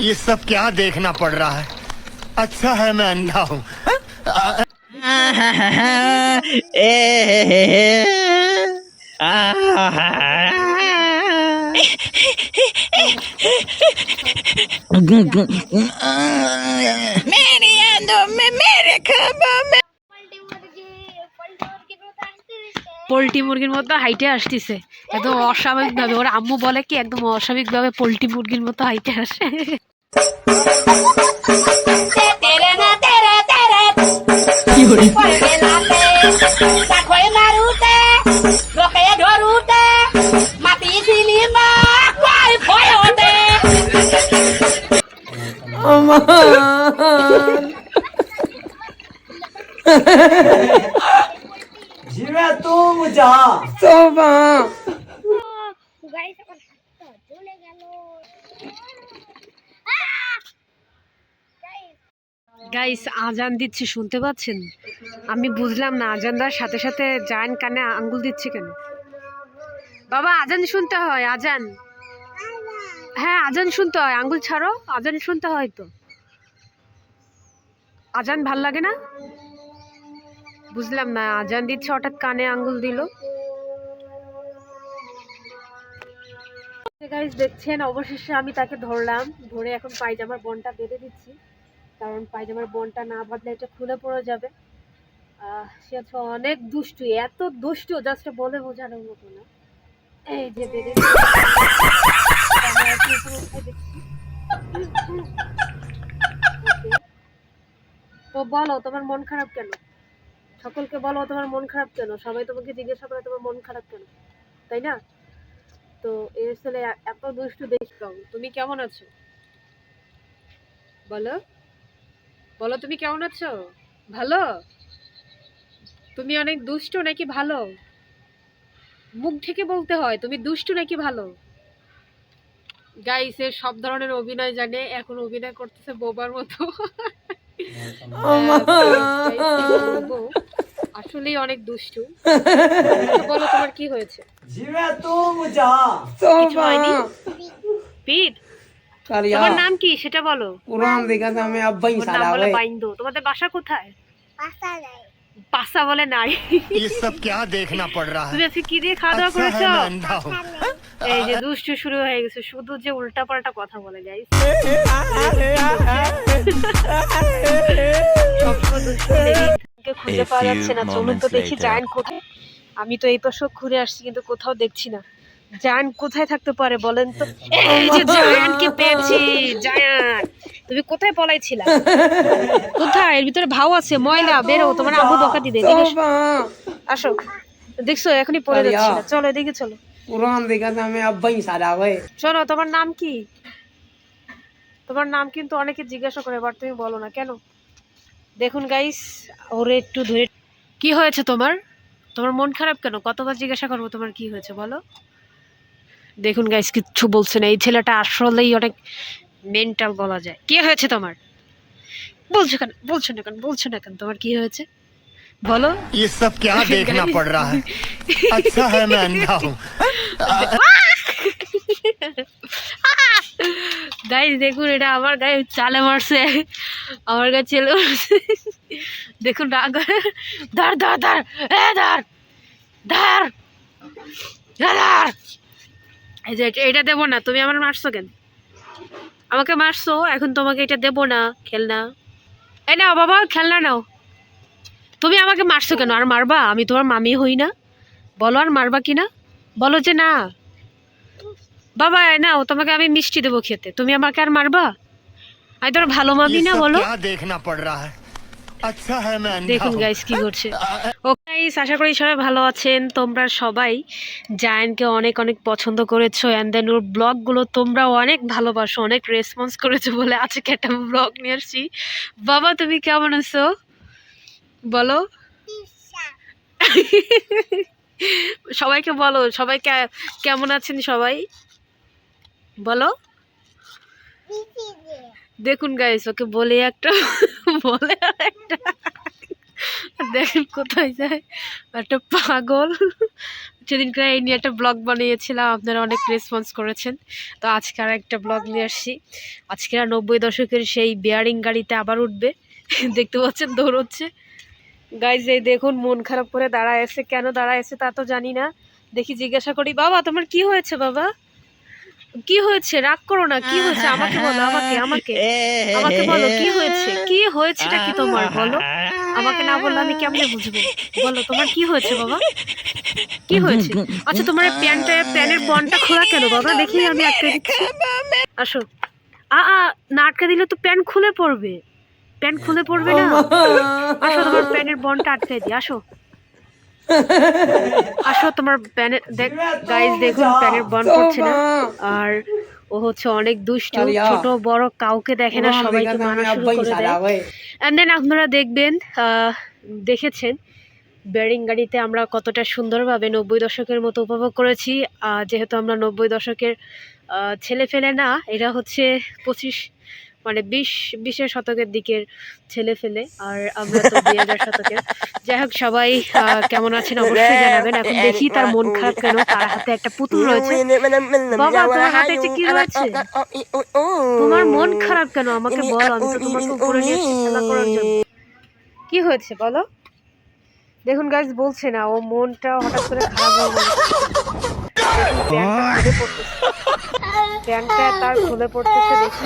ये सब क्या देखना पड़ रहा है? अच्छा है मैं अंधा हूँ। পোলট্রি মুরগির মতো হাইটে আসতেছে। একদম অস্বাভাবিক ভাবে ওর আম্মু বলে কি একদম অস্বাভাবিক ভাবে পোলট্রি মুরগির মতো হাইটে আসে। তুম যা। গাইস আমার হাতটা জ্বলে গেল। গাইস আজান দিচ্ছি শুনতে পাচ্ছেন? আমি বুঝলাম না আজান দেওয়ার সাথে সাথে জায়ান কানে আঙ্গুল দিচ্ছে কেন? বাবা আজান শুনতে হয় আজান। হ্যাঁ আজান শুনতে হয় আঙ্গুল ছাড়ো আজান শুনতে হয় তো। আজান ভালো লাগে না? বুঝলাম না, আজান দিচ্ছে, হঠাৎ কানে আঙ্গুল দিল। গাইস দেখছেন, অবশেষে আমি তাকে ধরলাম, ধরে এখন পায়জামার বনটা বেঁধে দিচ্ছি। কারণ পায়জামার বনটা না বাঁধলে এটা খুলে পড়ে যাবে। সে হচ্ছে অনেক দুষ্টু, এত দুষ্টু জাস্ট বলে বোঝানোর মতো না। এই যে বেঁধে. তো বলো, তোমার মন খারাপ কেন? সকলকে বলো তোমার মন খারাপ কেন? সবাই তোমাকে জিজ্ঞাসা করে তোমার মন খারাপ কেন? তাই না? তো এর ছেলে এত দুষ্টু দেখতাম তুমি কেমন আছো? বলো। বলো তুমি কেমন আছো? ভালো? তুমি অনেক দুষ্ট নাকি ভালো? মুখ থেকে বলতে হয় তুমি দুষ্ট নাকি ভালো? গাইস এর সব ধরনের অভিনয় জানে এখন অভিনয় করতেছে বোবার মতো। আসলেই অনেক দুষ্টু তো বলো তোমার কি হয়েছে জিবে তুম যা কিছু হয়নি পীর কালিয়া তোমার নাম কি সেটা বলো কুরআন দেখা তো আমি আব্বাই তোমার নাম সারা বলে ভাই বাইন্দো তোমাদের বাসা কোথায় পাতা নাই পাসা বলে নাই ये सब क्या देखना पड़ रहा তুমি है আজকে কি দিয়ে খাওয়া দাওয়া अच्छा করেছো है मैं अंधा हूँ এই যে দুষ্টু শুরু হয়ে গেছে শুধু যে উল্টা পাল্টা কথা বলে যাই সবসময় দুষ্টু লেগেই খুঁজে পাওয়া যাচ্ছে না। চলুন তো দেখি জায়ান কোথায় আমি তো এই পাশে ঘুরে আসছি কিন্তু কোথাও দেখছি না। জায়ান কোথায় থাকতে পারে বলেন তো? এই যে জায়ানকে পেয়েছি জায়ান। তুমি কোথায় পলাইছিলা? কোথায়? এর ভিতরে ভাও আছে ময়লা বেরো তোমার আম্মু বকা দিবে আসো। দেখছ এখনই পড়ে যাচ্ছি চলো এদিকে চলো। কুরআন দেখা আমি আব্বাই সারা ভাই শোনো তোমার নাম কি? তোমার নাম কিন্তু অনেকে জিজ্ঞাসা করে বাট তুমি বলো না কেন? দেখুন গাইস ওরে একটু ধরে কি হয়েছে তোমার তোমার মন খারাপ কেন কতবার জিজ্ঞাসা করবো তোমার কি হয়েছে বলো দেখুন গাইস কিচ্ছু বলছে না এই ছেলেটা আসলেই অনেক মেন্টাল বলা যায় কি হয়েছে তোমার বলছো কেন বলছো না কেন বলছো না কেন তোমার কি হয়েছে বলো ये सब क्या देखना पड़ रहा है अच्छा है मैं अंधा हूँ গাইস, দেখুন, এটা আমার গায়ে চালে মারছে। আমার গায়ে চেলে মারছে। দেখুন ধর ধর ধর। এ, ধর। ধর। এ, ধর। এই যে, এটা- দেবো না। তুমি আমার মারছো কেন? আমাকে মারছো? এখন তোমাকে এটা দেবো না, খেলনা। এই নাও, বাবা, খেলনা নাও। তুমি আমাকে মারছো কেন? আর মারবা? আমি তোমার মামি হই না। বলো, আর মারবা কি না বলো যে না। বাবা নাও তোমাকে আমি মিষ্টি দেবো খেতে। তুমি আমাকে আর মারবা? আমি তোর ভালো মামি না বলো? দেখুন গাইস কি করছে ও গাইস আশা করি সবাই ভালো আছেন। তোমরা সবাই জায়ানকে অনেক অনেক পছন্দ করেছ অ্যান্ড দেন ওর ব্লগগুলো তোমরা অনেক ভালোবাসো অনেক রেসপন্স করেছ বলে আজকে একটা ব্লগ নিয়ে আসছি। বাবা তুমি কেমন আছো? বলো। সবাইকে বলো সবাই কেমন আছেন সবাই? বলো। দেখুন গাইস ওকে বলে একটা বলে একটা। দেখেন কোথায় যায়। একটা পাগল। সেদিনকে এই নিয়ে একটা ব্লগ বানিয়েছিলাম, আপনারা অনেক রেসপন্স করেছেন। তো আজকে আর একটা ব্লগ নিয়ে আসছি। আজকে আর নব্বই দশকের সেই বেয়ারিং গাড়িতে আবার উঠবে। দেখতে পাচ্ছেন, দৌড়চ্ছে। গাইজ এই দেখুন, মন খারাপ করে দাঁড়ায় আছে। কেন দাঁড়ায় আছে তা তো জানি না। দেখি জিজ্ঞাসা করি, বাবা, তোমার কি হয়েছে বাবা? কি হয়েছে? রাগ করো না কি হয়েছে? আমাকে বলো আমাকে আমাকে। আমাকে বলো কি হয়েছে? কি হয়েছেটা কি তোমার? বলো। আমাকে না বললে আমি কেমনে বুঝব? বলো তোমার কি হয়েছে বাবা? কি হয়েছে? আচ্ছা তোমার প্যান্টটা প্যানের বনটা খোলা কেন বাবা? দেখি আমি আটকে দিচ্ছি। আসো। আ আ না আটকে দিলে তো প্যান্ট খুলে পড়বে। প্যান্ট খুলে পড়বে না? আসো তোমার প্যানের বনটা আটকে দিই। আসো। আসো তোমার প্যানের দেখ গাইজ দেখুন প্যানের বন করছে না। আর ও হচ্ছে অনেক দুষ্টু ছোট বড় কাউকে দেখে না সবাইকে মানা শুরু করে দেয়। দেন আপনারা দেখবেন দেখেছেন ব্যারিং গাড়িতে আমরা কতটা সুন্দরভাবে নব্বই দশকের মতো উপভোগ করেছি। যেহেতু আমরা নব্বই দশকের ছেলে ফেলে না এরা হচ্ছে পঁচিশ মানে বিশ বিশের শতকের দিকের ছেলে ফেলে আর আমরা তো দুই হাজার শতকের। যাই হোক সবাই আহ, কেমন আছেন অবশ্যই জানাবেন। এখন দেখি তার মন খারাপ কেন? তার হাতে একটা পুতুল রয়েছে। বাবা তোমার হাতে এটা কি রয়েছে? তোমার মন খারাপ কেন? আমাকে বলো আমি তো তোমাকে উপরে নিয়ে খেলা করার জন্য। কি হয়েছে বলো? দেখুন গাইজ বলছে না ও মনটা হঠাৎ করে খারাপ হয়ে গেল। প্যান্টটা তার খুলে পড়তেছে দেখি।